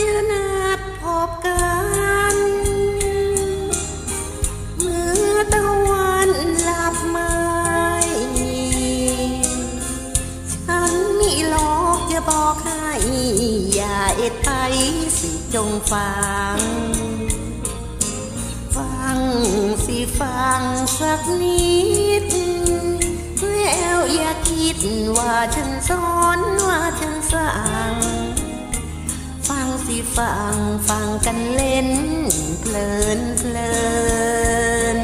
จะนัดพบกัน เมื่อตะวันหลับไหมฉันมีหลอกจะบอกให้อย่าเอ็ดไปสิจงฟัง ฟังสิฟังสักนิดแล้วอย่าคิดว่าฉันสอนว่าฉันสั่ง ฟังสิฟังฟังกันเล่น เพลินเพลิน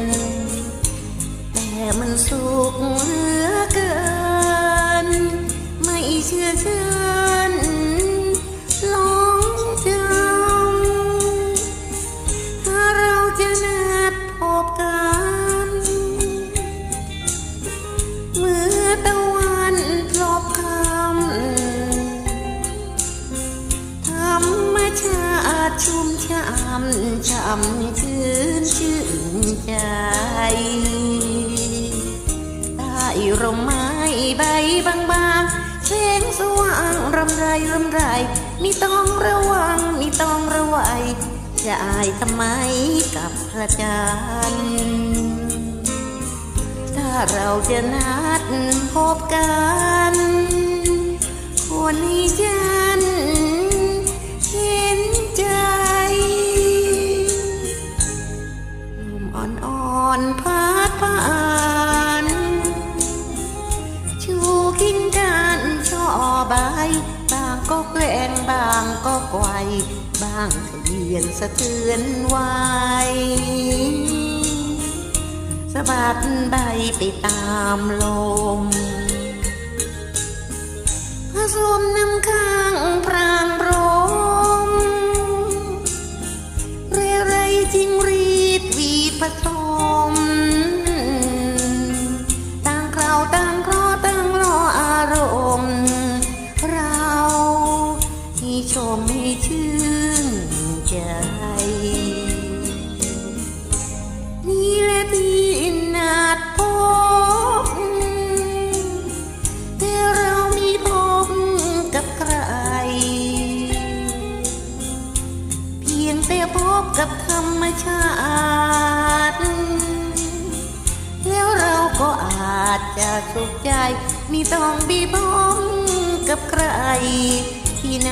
แต่มันสุขเหลือเกิน ไม่เชื่อเชื่อำช่ำชื่นชื่นใจ ใต้ร่มไม้ใบบางๆแสงสว่างรำไรรำไรมีต้องระวังมีต้องระวัยจะอายทำไมกับพระจันทร์ถ้าเราจะนัดพบกันควรให้ฉันางก็แกล้งบางก็ไกวบางขยียนสะเทือนไหวสะบัดใบไปตามลมผสมน้ำค้างพรางพรมเรไรจริงรีดวีผสม กับธรรมชาติแล้วเราก็อาจจะสุขใจไมีต้องบีบมกับใครที่ไหน